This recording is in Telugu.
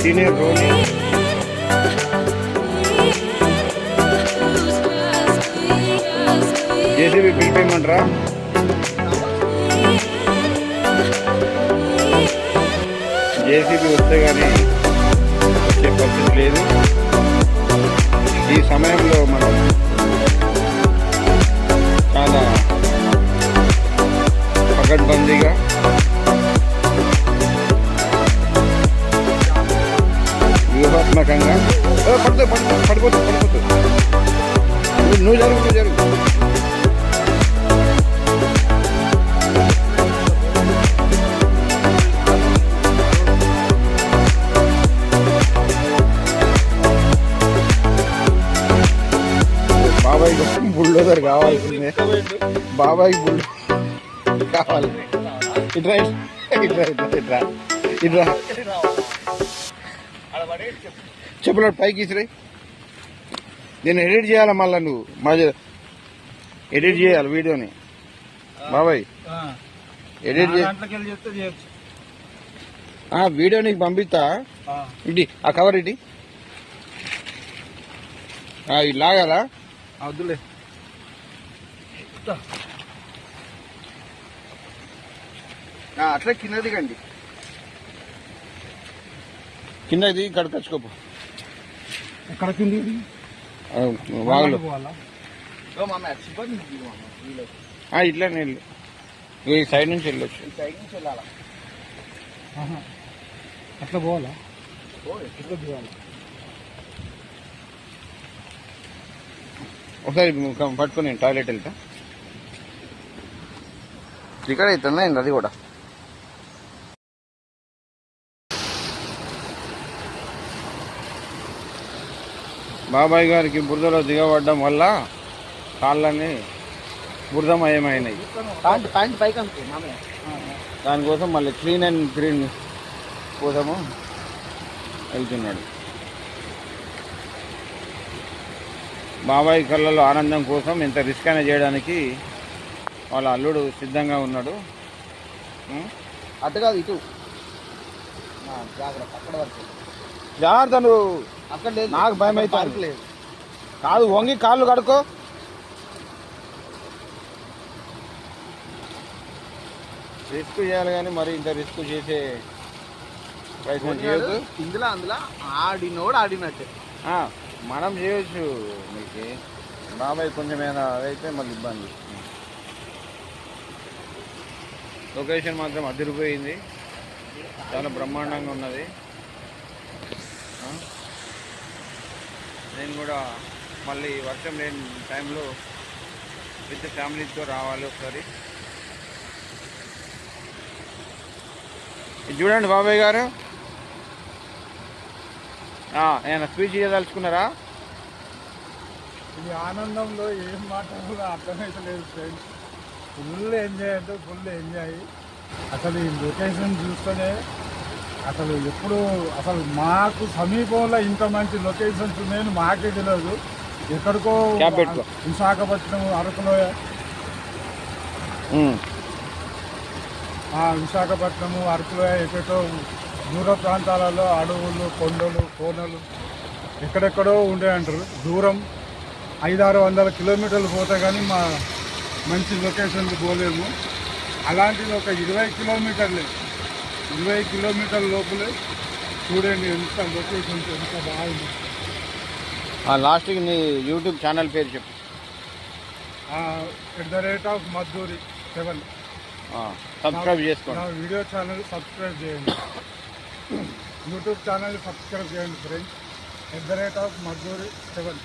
సీనియర్ రోని జేసీబీ పిలిపేయమంటారా జేసీబీ వస్తే కానీ వచ్చే పరిస్థితి లేదు. ఈ సమయంలో మనం చాలా పకడ్బందీగా వ్యూహాత్మకంగా పడుతుంది పడుతుంది పడిపోతుంది పడిపోతుంది నువ్వు- నువ్వు జరుగు నువ్వు జరుగు బాబాయ్ బుల్డోజర్ కావాల్సిందే. బాబాయ్ బుల్ కావాలి ఇట్రా ఇట్రా ఇట్రా ఇట్రా ఇట్రా చెప్పులు పైకి ఇసిరే. నేను ఎడిట్ చేయాలి మళ్ళా నువ్వు? మధ్య ఎడిట్ చేయాలి వీడియోని. బాబాయ్. ఎడిట్ వీడియో నీకు పంపిస్తా. ఇటు ఆ కవర్ ఇటు ఇది లాగాలా? వద్దులే. అట్లా కండి కింద ఇది ఇక్కడ కచ్చుకోపు ఎక్కడ కింది ఆ, వాగులు. పోవాలా? ఆ, ఇట్లానే వెళ్ళు. ఈ సైడ్ నుంచి వెళ్ళొచ్చు. ఆహా. అట్లా పోవాలా? ఇట్లా దిగాలి ఒకసారి పట్టుకుని టాయిలెట్ వెళ్తా. ఇక్కడ అవుతుందా అది కూడా? బాబాయ్ గారికి బురదలో దిగబడడం వల్ల కాళ్ళని బురదమయమైనాయి. మామయ్య. దానికోసం మళ్ళీ క్లీన్ అండ్ గ్రీన్ కోసము వెళ్తున్నాడు. బాబాయ్ కళ్ళలో ఆనందం కోసం ఇంత రిస్క్ అయినా చేయడానికి వాళ్ళ అల్లుడు సిద్ధంగా ఉన్నాడు? అటు కాదు ఇటు. జాగ్రత్త అక్కడ వరకు. జాగ్రత్త అక్కడ లేదు. నాకు భయం. పార్క్ లేదు. కాదు వంగి కాళ్ళు కడుకో రిస్క్ చేయాలి కానీ మరి ఇంత రిస్క్ చేసే ప్రయత్నం చేయొద్దు. ఇందులో అందులో ఆడినోడు ఆడినట్టే. మనం చేయొచ్చు మీకు బాబాయ్ కొంచెం ఏమైనా అదైతే మళ్ళీ ఇబ్బంది. లొకేషన్ మాత్రం అదిరిపోయింది. చాలా బ్రహ్మాండంగా ఉన్నది? నేను కూడా మళ్ళీ వర్షం లేని టైంలో విత్ ఫ్యామిలీతో రావాలి ఒకసారి. ఇది చూడండి బాబాయ్ గారు. ఏమైనా స్పీచ్ చేయదలుచుకున్నారా ఇది ఆనందంలో ఏం మాట్లాడాలో అర్థమైతే లేదు ఫ్రెండ్స్. ఫుల్ ఎంజాయ్ అంటే ఫుల్ ఎంజాయ్. అసలు ఈ లొకేషన్ చూస్తేనే అసలు ఎప్పుడు అసలు మాకు సమీపంలో ఇంత మంచి లొకేషన్స్ ఉన్నాయని మాకే తెలియదు. ఎక్కడికో. విశాఖపట్నం అరకులో విశాఖపట్నము అరకులో ఎక్కడో దూర ప్రాంతాలలో అడవులు కొండలు కోనలు ఎక్కడెక్కడో ఉండే అంటారు. దూరం ఐదారు వందల కిలోమీటర్లు పోతే కానీ మా మంచి లొకేషన్కి పోలేము. అలాంటిది ఒక ఇరవై కిలోమీటర్లే. ఇరవై కిలోమీటర్ల లోపలే చూడండి ఎంత లొకేషన్స్ ఎంత బాగుంది. ఆ, లాస్ట్కి నీ యూట్యూబ్ ఛానల్ పేరు చెప్పు. At the rate of Madduri seven subscribe చేసుకోండి నా వీడియో ఛానల్ సబ్స్క్రైబ్ చేయండి. యూట్యూబ్ ఛానల్ సబ్స్క్రైబ్ చేయండి friends at the rate of Madduri seven